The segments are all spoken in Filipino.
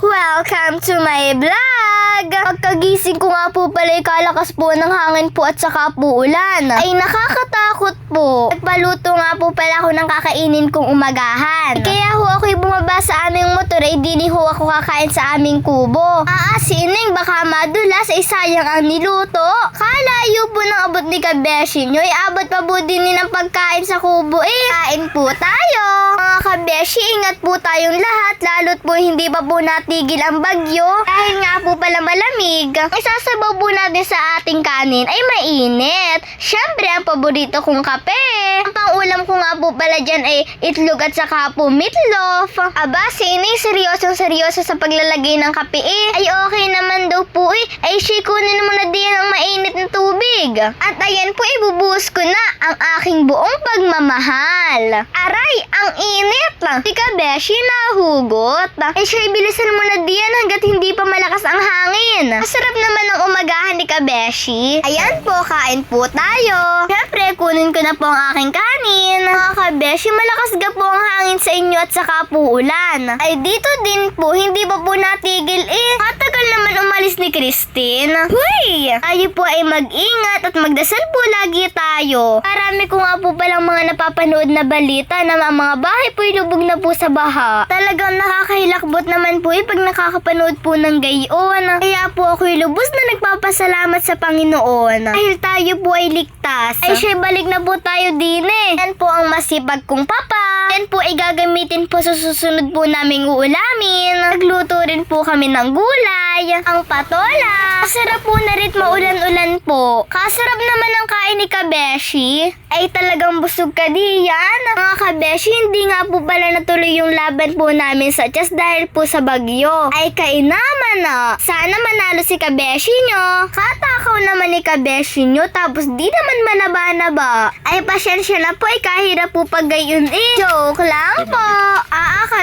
Welcome to my vlog! Pagkagising ko nga po pala kalakas po ng hangin po at saka po ulan. Ay nakakatakot po. Nagpaluto nga po pala ako ng kakainin kong umagahan. Kaya ho ako'y bumaba sa aming motor ay di ni ho ako kakain sa aming kubo. Si Ineng baka madulas ay sayang ang niluto. Kalayo po ng abot ni Kabeshi nyo. Ay abot pa po din ng pagkain sa kubo eh. Kain po tayo. Kabeshi, ingat po tayong lahat. Lalo't po hindi pa po natigil ang bagyo. Dahil nga po pala malamig. Ang isasabaw po natin sa ating kanin ay mainit. Siyempre, ang paborito kong kape. Ang pangulam ko nga po pala dyan ay itlog at saka po meatloaf. Aba, si Inay seryosong seryoso sa paglalagay ng kape eh. Ay okay naman daw po eh. Ay shikunin mo tubig. At ayan po, ibubuhos ko na ang aking buong pagmamahal. Aray, ang init! Si Kabeshi nahugot. Ay siya, bilisan mo na diyan hanggat hindi pa malakas ang hangin. Masarap naman ang umagahan ni Kabeshi. Ayan po, kain po tayo. Siyempre, kunin ko na po ang aking kanin. Mga Kabeshi, malakas ga po ang hangin sa inyo at saka po ulan. Ay dito din po, hindi pa po natigil eh. Matagal naman umalis ni Christine. Huy! Tayo po ay mag-ingat at magdasal po lagi tayo. Marami ko nga po palang mga napapanood na balita na mga bahay po lubog na po sa baha. Talagang nakakahilakbot naman po eh pag nakakapanood po ng gayon. Kaya po ako'y lubos na nagpapasalamat sa Panginoon. Dahil tayo po ay ligtas. Ay siya, balik na po tayo din eh. Yan po ang masipag kong papa. Yan po ay gagamitin po sa susunod po naming uulamin. Nagluto rin po kami ng gulay. Ang patola. Masarap po na rin maulan-ulan po. Kasarap naman ang kain ni Kabeshi. Ay talagang busog ka diyan. Mga Kabeshi, hindi nga po pala natuloy yung laban po namin sa chess dahil po sa bagyo. Ay kainaman na. Sana manalo si Kabeshi nyo. Katakaw naman ni Kabeshi nyo tapos di naman manaba-naba. Ay pasyensya na po ay kahirap po pag gayon eh. Joke lang po.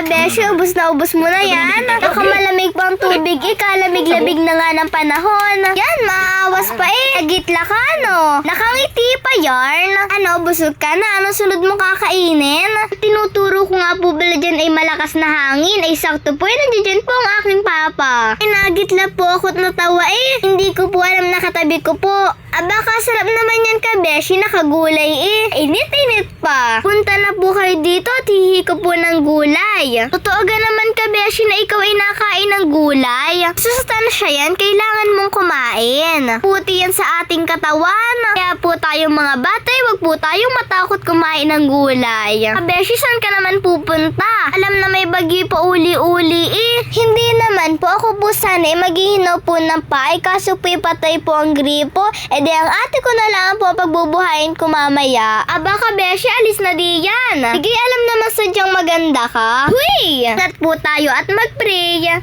Kabeshi, ubus na ubus mo na yan. Nakamalamig pang tubig eh. Kalamig-labig na nga ng panahon. Yan, maawas pa eh. Nagitla ka no. Nakangiti pa yarn. Ano, busog ka na? Ano sunod mo kakainin? Tinuturo ko nga po pala dyan ay malakas na hangin. Ay sakto po eh. Nandiyan po ang aking papa. Ay nagitla po ako at natawa eh. Hindi ko po alam katabi ko po. Aba, kasarap naman yan kabeshi. Nakagulay eh. Init-init pa. Punta na po kayo dito at hihi ko po ng gulay. Totoo ga naman kabeshi na ikaw ay nakain ng gulay. Sustansya yan. Kailangan mong kumain. Puti yan sa ating katawan. Kaya po tayong mga batay, wag po tayong matakot kumain ng gulay. Kabeshi, saan ka naman pupunta? Alam na may bagyo pa uli-uli eh. Hindi naman po. Ako po sana eh maghihinaw po ng paay kaso po patay po ang gripo. E di ang ate ko na lang po pagbubuhayin ko mamaya. Aba kabeshi, alis na di yan. Sige, alam naman sadyang maganda ka. Huy! Nat po tayo at mag-pray.